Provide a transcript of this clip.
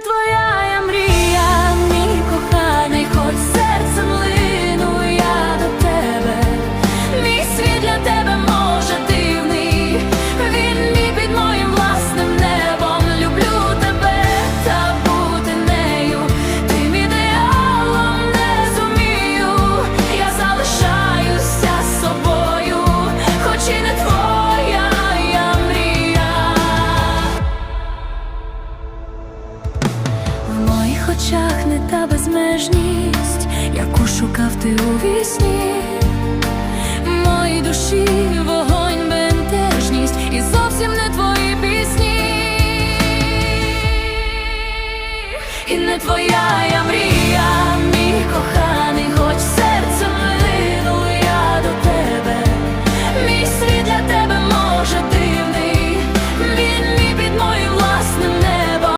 твоя очах не та безмежність, яку шукав ти у вісні. В моїй душі вогонь бентежність і зовсім не твої пісні. І не твоя